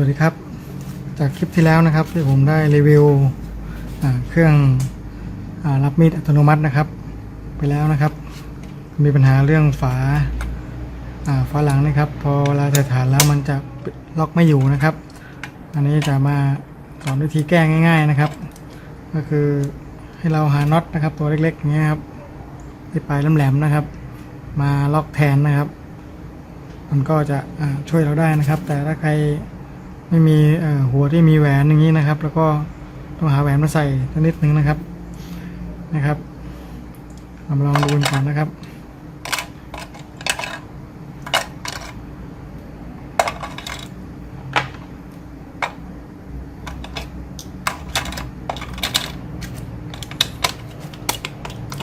วัสดีครับ จากคลิปที่แล้วนะครับที่ผมได้รีวิวเครื่องอรับมีดอัตโนมัตินะครับ ไปแล้วนะครับ มีปัญหาเรื่องฝาฝาหลังนะครับ พอเวลาจะฐานแล้วมันจะล็อกไม่อยู่นะครับ อันนี้จะมาสอนวิธีแก้ง่าย ๆนะครับ ก็คือให้เราหาน็อตนะครับ ตัวเล็กๆอย่างเงี้ยครับที่ปลายแหลมๆนะครับ มาล็อกแทนนะครับ มันก็จะช่วยเราได้นะครับ แต่ถ้าใคร ไม่มีหัวที่มีแหวนอย่างนี้นะครับ แล้วก็ต้องหาแหวนมาใส่นิดนึงนะครับนะครับเรามาลองดูกันก่อนนะครับ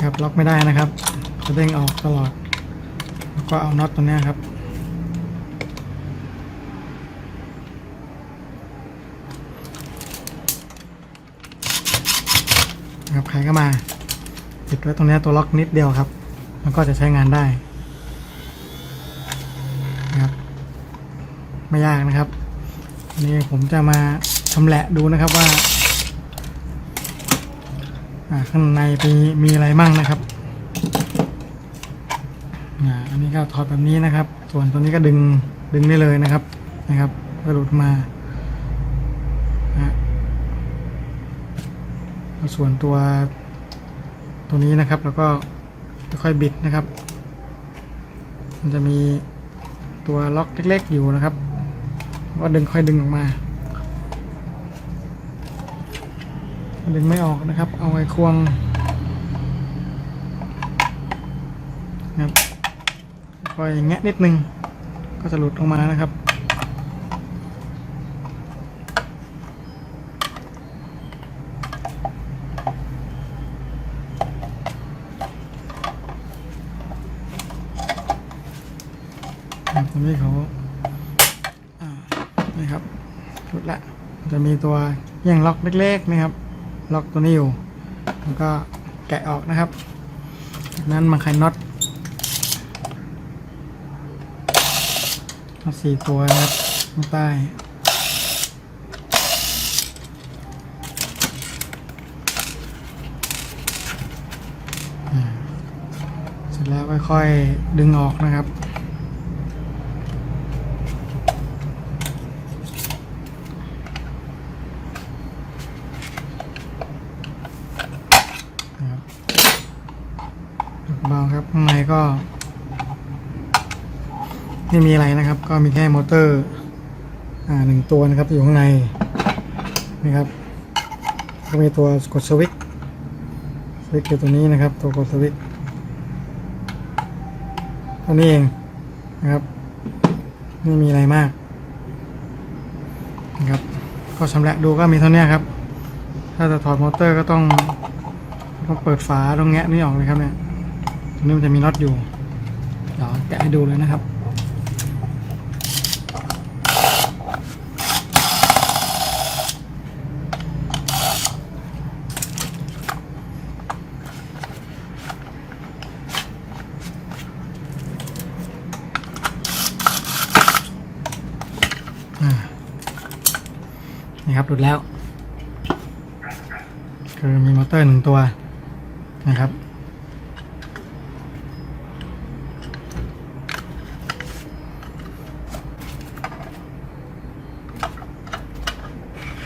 ครับล็อกไม่ได้นะครับจะเด้งออกตลอด แล้วก็เอาน็อตตัวนี้ครับ ครับใครก็มาติดไว้ตรงนี้ตัวล็อกนิดเดียวครับ มันก็จะใช้งานได้นะครับไม่ยากนะครับนี่ผมจะมาชำแหละดูนะครับว่าข้างในมีมีอะไรมั่งนะครับอันนี้ก็ถอดแบบนี้นะครับ ส่วนตัวนี้ก็ดึงดึงได้เลยนะครับนะครับก็หลุดมานะ ส่วนตัวตัวนี้นะครับแล้วก็ค่อยบิดนะครับ มันจะมีตัวล็อกเล็กๆอยู่นะครับ ก็ดึงค่อยดึงออกมา ดึงไม่ออกนะครับ เอาไอ้ควงนะครับค่อยแงะนิดนึง ก็จะหลุดออกมานะครับ ครับตรงนี้เขาอนี่ครับชุดละ จะมีตัวแย่งล็อกเล็กๆนะครับ ล็อกตัวนี้อยู่ แล้วก็แกะออกนะครับ จากนั้นมาไขน็อตน็อตสี่ตัวนะครับข้างใต้เสร็จแล้วค่อยๆดึงออกนะครับ เบาครับข้างในก็ไม่มีอะไรนะครับ ก็มีแค่มอเตอร์ อ่าหนึ่งตัวนะครับอยู่ข้างในนะครับก็มีตัวกดสวิตช์สวิตช์คือตัวนี้นะครับ ตัวกดสวิตช์ตัวนี้เองนะครับไม่มีอะไรมากนะครับก็ชำแหละดูก็มีเท่านี้ครับ ถ้าจะถอดมอเตอร์ก็ต้องต้องเปิดฝาต้องแงะนี่ออกเลยครับเนี่ย ตรงนี้มันจะมีน็อตอยู่ เดี๋ยวแกะให้ดูเลยนะครับนี่ครับหลุดแล้ว คือมีมอเตอร์หนึ่งตัวนะครับ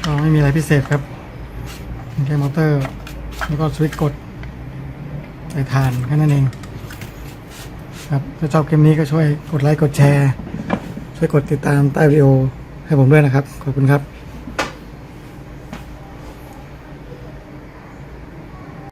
ก็ ไม่มีอะไรพิเศษครับแค่มอเตอร์ แล้วก็สวิตช์กดใส่ฐานแค่นั้นเอง ครับถ้าชอบคลิปนี้ก็ช่วยกดไลค์กดแชร์ ช่วยกดติดตามใต้วิดีโอให้ผมด้วยนะครับ ขอบคุณครับ